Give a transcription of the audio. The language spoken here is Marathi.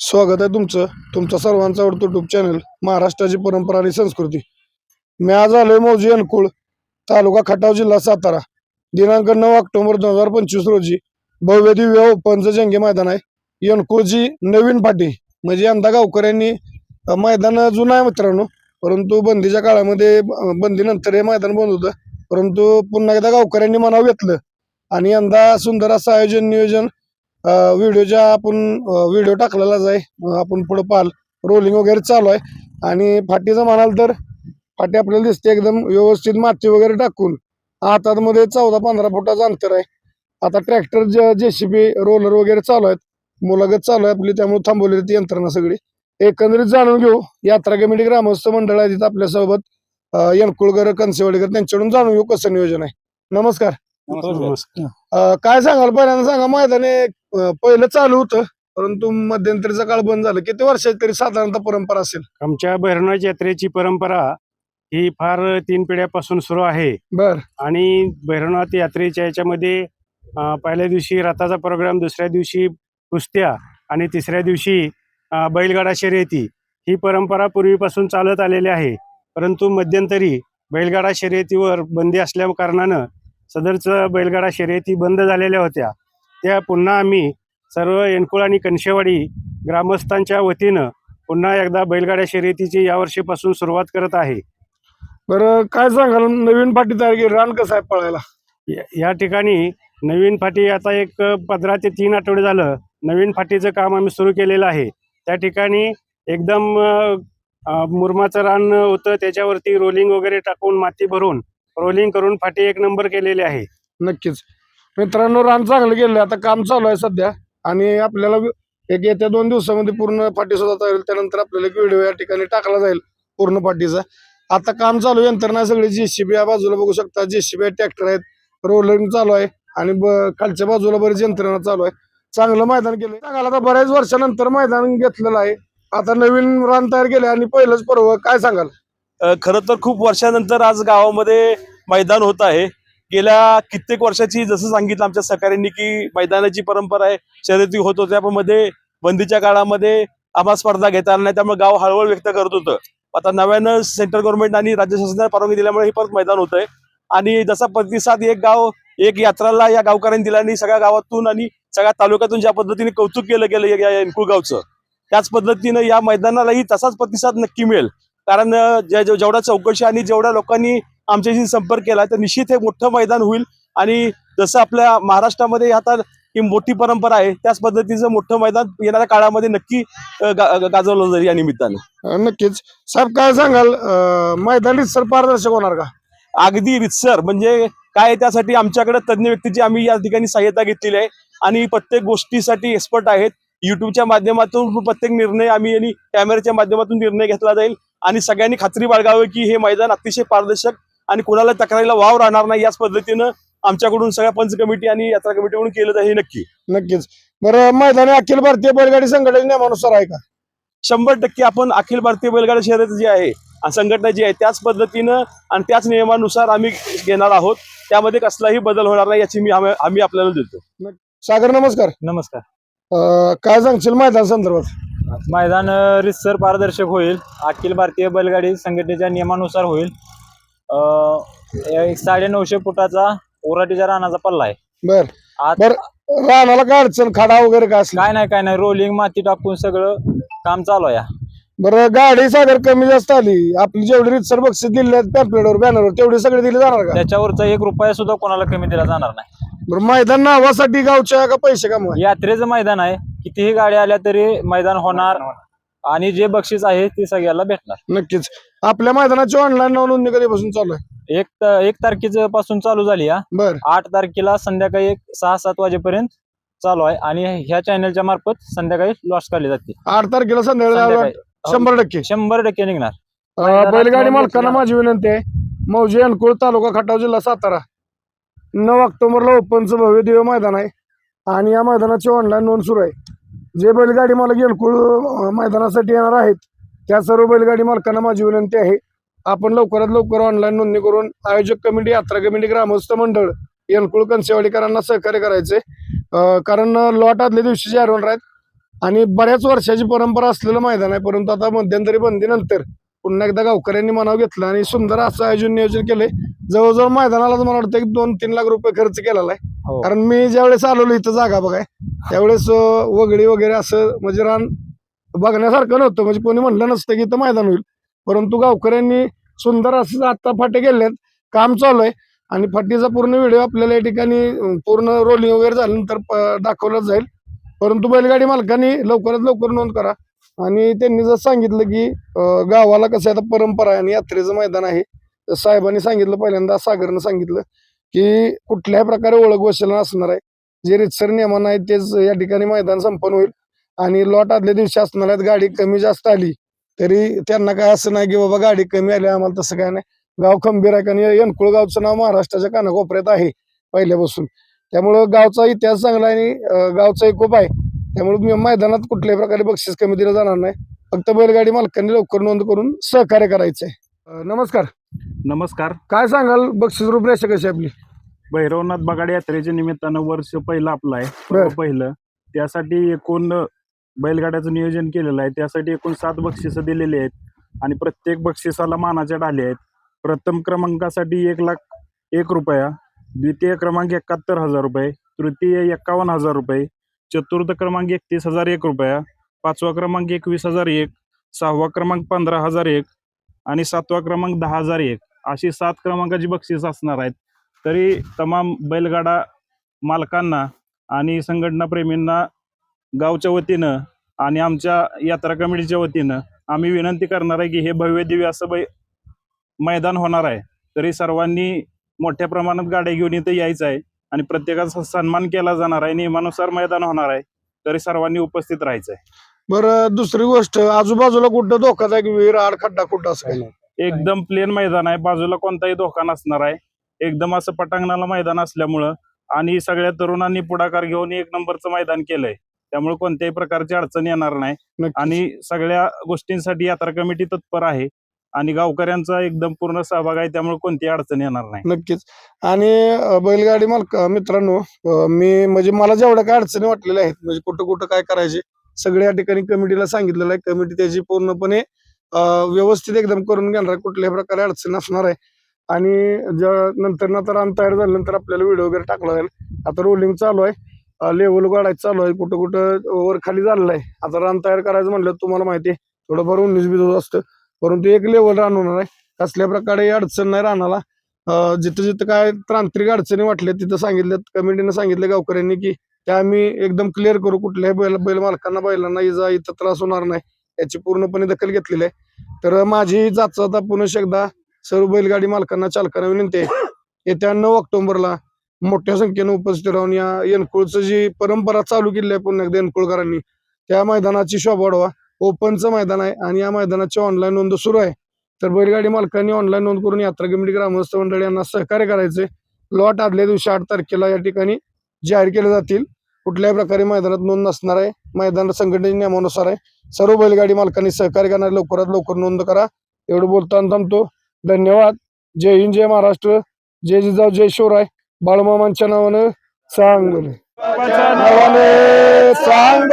स्वागत आहे तुमचं. तुमचा सर्वांचा आवडतो युट्यूब चॅनल महाराष्ट्राची परंपरा आणि संस्कृती. मी आज आलोय मौजी अनुकूळ तालुका खटाव जिल्हा सातारा. दिनांक नऊ ऑक्टोबर दोन हजार पंचवीस रोजी भव्य दिव्य ओपनचं जंगी मैदान आहे. यनकुळची नवीन पाटी म्हणजे यंदा गावकऱ्यांनी मैदान जुनं आहे मित्रांनो परंतु बंदीच्या काळामध्ये बंदीनंतर हे मैदान बंद होतं. परंतु पुन्हा एकदा गावकऱ्यांनी मनाव घेतलं. आणि यंदा सुंदर असं आयोजन नियोजन व्हिडिओच्या आपण व्हिडिओ टाकलेलाच आहे. आपण पुढं पाहाल. रोलिंग वगैरे चालू आहे. आणि फाटीचं म्हणाल तर फाटी आपल्याला दिसते एकदम व्यवस्थित माती वगैरे टाकून. हातामध्ये चौदा पंधरा फुटाचं अंतर आहे. आता ट्रॅक्टर जेसीबी रोलर वगैरे चालू आहेत. मुलागत चालू आहे आपली त्यामुळे थांबवलेली ती यंत्रणा सगळी. एकंदरीत जाणून घेऊ. यात्रा कमिटी ग्रामस्थ मंडळ आहे तिथं आपल्यासोबत अं, यनकुळकर कनसेवाडीकर त्यांच्याकडून जाणून घेऊ कसं नियोजन आहे. नमस्कार. काय सांगाल? पहिल्यांदा सांगा मैदाने पहिलं चालू होतं परंतु मध्यंतरीचा काळ बंद झालं. किती वर्षाची तरी साधारणतः परंपरा असेल? आमच्या भैरवनाथ यात्रेची परंपरा ही फार तीन पिढ्यापासून सुरू आहे. बर. आणि भैरवनाथ यात्रेच्या याच्यामध्ये पहिल्या दिवशी रथाचा प्रोग्राम दुसऱ्या दिवशी कुस्त्या आणि तिसऱ्या दिवशी बैलगाडा शर्यती ही परंपरा पूर्वीपासून चालत आलेली आहे. परंतु मध्यंतरी बैलगाडा शर्यतीवर बंदी असल्या कारणानं सदरचं बैलगाडा शर्यती बंद झालेल्या होत्या. त्या पुन्हा आम्ही सर्व एनकुळ आणि कणशेवाडी ग्रामस्थांच्या वतीनं पुन्हा एकदा बैलगाड्या शर्यतीची यावर्षीपासून सुरुवात करत आहे. बरं काय सांगाल? नवीन पाठी तयार केली. रान कसं आहे पळायला? या- या ठिकाणी नवीन फाटी आता एक पंधरा ते तीन आठवडे झालं नवीन फाटीचं काम आम्ही सुरू केलेलं आहे. त्या ठिकाणी एकदम अ, अ, मुरमाचं रान होतं. त्याच्यावरती रोलिंग वगैरे टाकून माती भरून रोलिंग करून फाटी एक नंबर केलेली आहे. नक्कीच. मित्रांनो रान चांगलं गेलं आता काम चालू आहे सध्या. आणि आपल्याला एक येत्या दोन दिवसामध्ये पूर्ण पाठी सुद्धा तयार होईल. त्यानंतर आपल्याला एक व्हिडिओ या ठिकाणी टाकला जाईल पूर्ण पाठीचा आता काम चालू आहे. यंत्रणा सगळी जेसीबी या बाजूला बघू शकता. जेसीबी ट्रॅक्टर आहेत. रोलिंग चालू आहे. आणि ब- खालच्या बाजूला बरीच यंत्रणा चालू आहे. चांगलं मैदान केलं सांगाल आता बऱ्याच वर्षानंतर मैदान घेतलेलं आहे. आता नवीन रान तयार केले आणि पहिलंच पर्व. काय सांगाल? खरं तर खूप वर्षानंतर आज गावामध्ये मैदान होत आहे. गेल्या कित्येक वर्षाची जसं सांगितलं आमच्या सहकाऱ्यांनी की मैदानाची परंपरा आहे शर्यती होत होत्या पण मध्ये बंदीच्या काळामध्ये आम्हाला स्पर्धा घेता आल्या नाही त्यामुळे गाव हळहळ व्यक्त करत होतं. आता नव्यानं सेंट्रल गव्हर्नमेंट आणि राज्य शासनाने परवानगी दिल्यामुळे हे परत मैदान होत आहे आणि जसा प्रतिसाद एक गाव एक यात्राला या गावकऱ्यांनी दिला आणि सगळ्या गावातून आणि सगळ्या तालुक्यातून ज्या पद्धतीने कौतुक केलं गेलं या- एनकुळगावचं गावचं त्याच पद्धतीनं या मैदानालाही तसाच प्रतिसाद नक्की मिळेल. कारण अं, जे- जे- जेवढ्या चौकशी आणि जेवढ्या लोकांनी आमच्याशी संपर्क केला तर निश्चित हे मोठं मैदान होईल. आणि जसं आपल्या महाराष्ट्रामध्ये आता ही मोठी परंपरा आहे त्याच पद्धतीचं मोठं मैदान येणाऱ्या काळामध्ये नक्की गाजवलं जाईल या निमित्तानं. नक्कीच. साहेब काय सांगाल? मैदानी सर पारदर्शक होणार का? अगदी रितसर. म्हणजे काय त्यासाठी आमच्याकडे तज्ज्ञ व्यक्तीची आम्ही या ठिकाणी सहाय्यता घेतलेली आहे. आणि प्रत्येक गोष्टीसाठी एक्सपर्ट आहेत. युट्यूबच्या माध्यमातून प्रत्येक निर्णय आम्ही आणि कॅमेऱ्याच्या माध्यमातून निर्णय घेतला जाईल. आणि सगळ्यांनी खात्री बाळगावी की हे मैदान अतिशय पारदर्शक आणि कुणाला तक्रारीला वाव राहणार नाही याच पद्धतीनं आमच्याकडून सगळ्या पंच कमिटी आणि यात्रा कमिटीकडून केलं जाईल हे नक्की. नक्कीच. बरं मैदानी अखिल भारतीय बैलगाडी संघटनेच्या नियमानुसार आहे का? शंभर टक्के आपण अखिल भारतीय बैलगाडी शर्यत जी आहे आणि संघटना जी आहे त्याच पद्धतीनं आणि त्याच नियमानुसार आम्ही घेणार आहोत. त्यामध्ये कसलाही बदल होणार नाही याची मी आम्ही आपल्याला देतो. सागर नमस्कार. नमस्कार. अं, काय सांगशील मैदान संदर्भात? मैदान अ, रितसर पारदर्शक होईल. अखिल भारतीय बैलगाडी संघटनेच्या नियमानुसार होईल. अ, एक साडे नऊशे फुटाचा ओराटीच्या रानाचा पल्ला आहे. बर. बर रानाला काय अडचण? खाडा वगैरे काय असलं? काय नाही काय नाही. रोलिंग माती टाकून सगळं काम चालू आहे. बरं गाडी सागर कमी जास्त आली. आपली जेवढी रितसर बक्षीस दिली पॅम्पलेटवर बॅनरवर तेवढी सगळी दिली जाणार का? त्याच्यावरचा एक रुपया सुद्धा कोणाला कमी दिला जाणार नाही. बरं मैदान नावासाठी गावच्या का पैसे कमवाय? यात्रेचं मैदान आहे. कितीही गाड्या आल्या तरी मैदान होणार. आणि जे बक्षीस आहे ते सगळ्याला भेटणार. नक्कीच. आपल्या मैदानाची ऑनलाईन नोंदणी कधीपासून चालू आहे? एक त- एक तारखेचं पासून चालू झाली हा. बर. आठ तारखेला संध्याकाळी एक सहा सात वाजेपर्यंत चालू आहे. आणि ह्या चॅनलच्या मार्फत संध्याकाळी लॉस काढली जाते. आठ तारखेला संध्याकाळी संध्याकाळी. शंभर टक्के. शंभर टक्के निघणार. अं, मैदानात बैलगाडी मालकांना घेतली माझी विनंती आहे. मौजे अनकुळ तालुका खटाव जिल्हा सातारा. नऊ ऑक्टोबरला ओपनचं भव्य दिव्य मैदान आहे. आणि या मैदानाची ऑनलाईन नोंद सुरू आहे. जे बैलगाडी मालक गेलकुळ मैदानासाठी येणार आहेत त्या सर्व बैलगाडी मालकांना माझी विनंती आहे. आपण लवकरात लवकर ऑनलाईन नोंदणी करून आयोजक कमिटी यात्रा कमिटी ग्रामस्थ मंडळ यनकुळ कंसेवाडीकरांना सहकार्य करायचे. कारण लॉट आदल्या दिवशी जे आहेत आणि बऱ्याच वर्षाची परंपरा असलेलं मैदान आहे परंतु आता मध्यंतरी बंदीनंतर पुन्हा एकदा गावकऱ्यांनी मनाव घेतलं आणि सुंदर असं आयोजन नियोजन केलंय. जवळजवळ मैदानाला मला वाटतं एक दोन तीन लाख रुपये खर्च केलेला आहे. हो. कारण मी ज्यावेळेस आलेलो इथं जागा बघाय त्यावेळेस वगळी वगैरे असं म्हणजे रान बघण्यासारखं नव्हतं. म्हणजे कोणी म्हणलं नसतं की इथं मैदान होईल. परंतु गावकऱ्यांनी सुंदर असं आता फाटे गेलेत काम चालू आहे. आणि फाटीचा पूर्ण व्हिडिओ आपल्याला या ठिकाणी पूर्ण रोलिंग वगैरे झाल्यानंतर दाखवलं जाईल. परंतु बैलगाडी मालकांनी लवकरात लवकर नोंद करा. आणि त्यांनी जर सांगितलं की गावाला कसं आहे आता परंपरा आहे आणि यात्रेचं मैदान आहे साहेबांनी सांगितलं पहिल्यांदा सागरनं सांगितलं की कुठल्याही प्रकारे ओळख वशील असणार आहे. जे रितसर नियमन आहे तेच या ठिकाणी मैदान संपन्न होईल. आणि लॉट आदल्या दिवशी असणार आहेत गाडी कमी जास्त आली तरी त्यांना काय असं नाही की बाबा गाडी कमी आली आम्हाला तसं काय नाही. गाव खंबीर आहे कारण यनकुळ गावचं नाव महाराष्ट्राच्या कानाकोपऱ्यात आहे पहिल्यापासून. त्यामुळं गावचा इतिहास चांगला आणि गावचा एकोप आहे. त्यामुळे मी मैदानात कुठल्याही प्रकारे बक्षीस कमी दिलं जाणार नाही. फक्त बैलगाडी मालकांनी लवकर नोंद करून सहकार्य करायचं आहे नमस्कार. नमस्कार. काय सांगाल? बक्षीस रूपरेषा कशी आपली? भैरवनाथ बगाड यात्रेच्या निमित्तानं वर्ष पहिलं आपलं आहे. पहिलं. त्यासाठी एकूण बैलगाड्याचं नियोजन केलेलं आहे. त्यासाठी एकूण सात बक्षिसं दिलेली आहेत आणि प्रत्येक बक्षिसाला मानाच्या डाली आहेत. प्रथम क्रमांकासाठी एक लाख एक रुपया द्वितीय क्रमांक एकाहत्तर हजार रुपये तृतीय एक्कावन्न हजार रुपये चतुर्थ क्रमांक एकतीस हजार एक रुपया पाचवा क्रमांक एकवीस हजार एक सहावा क्रमांक पंधरा हजार एक आणि सातवा क्रमांक दहा हजार एक. अशी सात क्रमांकाची बक्षीस असणार आहेत. तरी तमाम बैलगाडा मालकांना आणि संघटनाप्रेमींना गावच्या वतीनं आणि आमच्या यात्रा कमिटीच्या वतीनं आम्ही विनंती करणार आहे की हे भव्य दिव्य असं बै मैदान होणार आहे. तरी सर्वांनी मोठ्या प्रमाणात गाड्या घेऊन इथं यायचं आहे. आणि प्रत्येकाचा सन्मान केला जाणार आहे नियमानुसार मैदान होणार आहे तरी सर्वांनी उपस्थित राहायचं आहे बरं दुसरी गोष्ट आजूबाजूला कुठं धोकादायक विहीर आड खड्डा कुठं असं काही एकदम प्लेन मैदान आहे बाजूला कोणताही धोका नसणार आहे. एकदम असं पटांगणाला मैदान असल्यामुळं आणि सगळ्या तरुणांनी पुढाकार घेऊन एक नंबरचं मैदान केलंय. त्यामुळे कोणत्याही प्रकारची अडचण येणार नाही. आणि सगळ्या गोष्टींसाठी यात्रा कमिटी तत्पर आहे. आणि गावकऱ्यांचा एकदम पूर्ण सहभाग आहे त्यामुळे कोणतीही अडचण येणार नाही. नक्कीच. आणि बैलगाडी मालक मित्रांनो मी म्हणजे मला जेवढ्या काय अडचणी वाटलेल्या आहेत म्हणजे कुठं कुठं काय करायचे सगळे या ठिकाणी कमिटीला सांगितलेलं आहे. कमिटी त्याची पूर्णपणे व्यवस्थित एकदम करून घेणार आहे. कुठल्याही प्रकारे अडचण असणार आहे. आणि ज्या नंतर नंतर रान तयार झाल्यानंतर आपल्याला व्हिडिओ वगैरे टाकला जाईल. आता रोलिंग चालू आहे. लेवल गाडायचं चालू आहे. कुठं कुठं वर खाली झालेलं आहे. आता रान तयार करायचं म्हणलं तुम्हाला माहिती आहे थोडंफार उन्नीस बीस होत असतं. परंतु एक लेवल रान होणार आहे. कसल्या प्रकारे अडचण नाही राहणाला जिथं जिथं काय तांत्रिक अडचणी वाटल्या तिथं सांगितलं कमिटीनं सांगितलं गावकऱ्यांनी की त्या आम्ही एकदम क्लिअर करू. कुठल्याही बैल बैल मालकांना बैलांना इजा इथं त्रास होणार नाही. याची पूर्णपणे दखल घेतलेली आहे. तर माझी जात आता पुन्हा एकदा सर्व बैलगाडी मालकांना चालकांना विनंती आहे. येत्या नऊ ऑक्टोबरला मोठ्या संख्येनं उपस्थित राहून या यनकुळचं जी परंपरा चालू केली आहे पुन्हा एकदा यनकुळकरांनी त्या मैदानाची शोभा वाढवा. ओपनचं मैदान आहे आणि या मैदानाची ऑनलाईन नोंद सुरू आहे. तर बैलगाडी मालकांनी ऑनलाईन नोंद करून यात्रा कमिटी ग्रामस्थ मंडळी यांना सहकार्य करायचे. लॉट आदल्या दिवशी आठ तारखेला या ठिकाणी जाहीर केले जातील. कुठल्याही प्रकारे मैदानात नोंद नसणार आहे. मैदान संघटनेच्या नियमानुसार आहे. सर्व बैलगाडी मालकांनी सहकार्य करणारे लवकरात लवकर नोंद करा. एवढं बोलताना थांबतो. धन्यवाद. जय हिंद जय महाराष्ट्र. जय जिजाऊ जय शिवराय. बाळमामांच्या नावानं सांग भले नावाने सांग